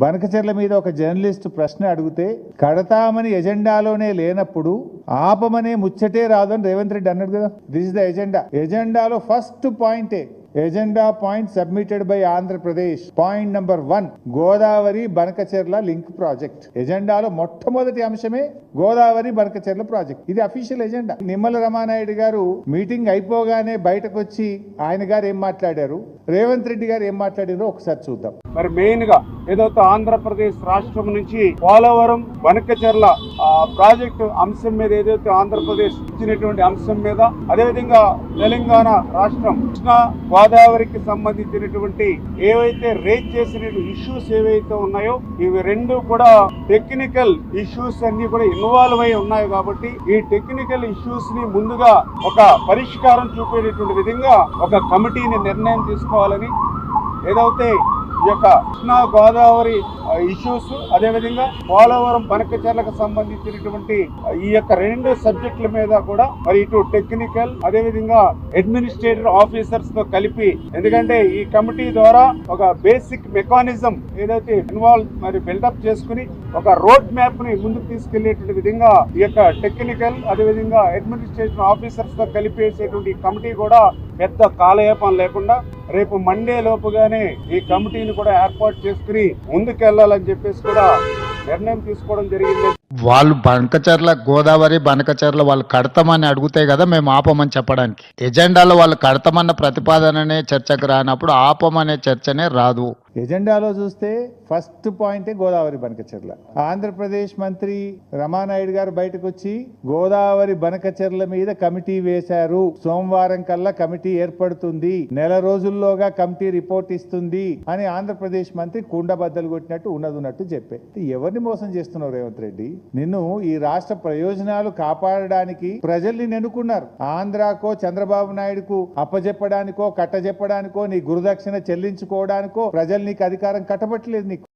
బనకచెర్ల మీద ఒక జర్నలిస్ట్ ప్రశ్న అడిగితే కడతామని ఎజెండాలోనే లేనప్పుడు ఆపమనే ముచ్చటే రాదని రేవంత్ రెడ్డి అన్నాడు కదా. దిస్ ఇస్ ద ఎజెండా ఎజెండాలో ఫస్ట్ పాయింటే agenda point submitted by Andhra Pradesh. Point number one Godavari Banakacherla link project. ఎజెండాలో మొట్టమొదటి అంశమే గోదావరి బనకచెర్ల ప్రాజెక్ట్. ఇది అఫీషియల్ ఎజెండా నిమ్మల రమానాయుడు గారు మీటింగ్ అయిపోగానే బయటకు వచ్చి ఆయన గారు ఏం మాట్లాడారు? రేవంత్ రెడ్డి గారు ఏం మాట్లాడారో ఒకసారి చూద్దాం. మరి మెయిన్గా ఏదైతే ఆంధ్రప్రదేశ్ రాష్ట్రం నుంచి పోలవరం వనకచర్ల ప్రాజెక్టు అంశం మీద ఏదైతే ఆంధ్రప్రదేశ్ ఇచ్చినటువంటి అంశం మీద అదేవిధంగా తెలంగాణ రాష్ట్రం కృష్ణా గోదావరికి సంబంధించినటువంటి ఏవైతే రేజ్ చేసిన ఇష్యూస్ ఏవైతే ఉన్నాయో ఇవి రెండు కూడా టెక్నికల్ ఇష్యూస్ అన్ని కూడా ఇన్వాల్వ్ అయి ఉన్నాయి కాబట్టి ఈ టెక్నికల్ ఇష్యూస్ని ముందుగా ఒక పరిష్కారం చూపేటటువంటి విధంగా ఒక కమిటీని నిర్ణయం తీసుకోవాలని ఏదైతే ఈ యొక్క కృష్ణా గోదావరి ఇష్యూస్ అదేవిధంగా పోలవరం పనకచర్లకు సంబంధించినటువంటి ఈ యొక్క రెండు సబ్జెక్టుల మీద కూడా మరి ఇటు టెక్నికల్ అదేవిధంగా అడ్మినిస్ట్రేటివ్ ఆఫీసర్స్తో కలిపి ఎందుకంటే ఈ కమిటీ ద్వారా ఒక బేసిక్ మెకానిజం ఏదైతే ఇన్వాల్వ్ మరి బిల్డప్ చేసుకుని ఒక రోడ్ మ్యాప్ని ముందుకు తీసుకెళ్ళేటువంటి విధంగా ఈ యొక్క టెక్నికల్ అదేవిధంగా అడ్మినిస్ట్రేషన్ ఆఫీసర్స్తో కలిపేసేటువంటి కమిటీ కూడా పెద్ద కాలయాపం లేకుండా రేపు మండే లోపుగానే ఈ కమిటీని కూడా ఏర్పాటు చేసుకుని ముందుకెళ్ళాలని చెప్పేసి కూడా నిర్ణయం తీసుకోవడం జరిగింది. వాళ్ళు బనకచర్ల గోదావరి బనకచర్ల వాళ్ళు కడతామని అడిగితే కదా మేము ఆపమని చెప్పడానికి. ఎజెండాలో వాళ్ళు కడతామన్న ప్రతిపాదననే చర్చకు రానప్పుడు ఆపమనే చర్చనే రాదు. ఎజెండాలో చూస్తే ఫస్ట్ పాయింటే గోదావరి బనకచెర్ల. ఆంధ్రప్రదేశ్ మంత్రి రమానాయుడు గారు బయటకు వచ్చి గోదావరి బనకచెర్ల మీద కమిటీ వేశారు. సోమవారం కల్లా కమిటీ ఏర్పడుతుంది. నెల రోజుల్లోగా కమిటీ రిపోర్ట్ ఇస్తుంది అని ఆంధ్రప్రదేశ్ మంత్రి కుండబద్దలు కొట్టినట్టు ఉన్నదన్నట్టు చెప్పే. ఎవరిని మోసం చేస్తున్నారు రేవంత్ రెడ్డి? నిన్ను ఈ రాష్ట్ర ప్రయోజనాలు కాపాడడానికి ప్రజల్ని నెనుకున్నారు. ఆంధ్రాకో చంద్రబాబు నాయుడుకు అప్పజెప్పడానికో కట్టజెప్పడానికో నీ గురుదక్షిణ చెల్లించుకోవడానికో ప్రజలు నీకు అధికారం కట్టబట్టలేదు నీకు.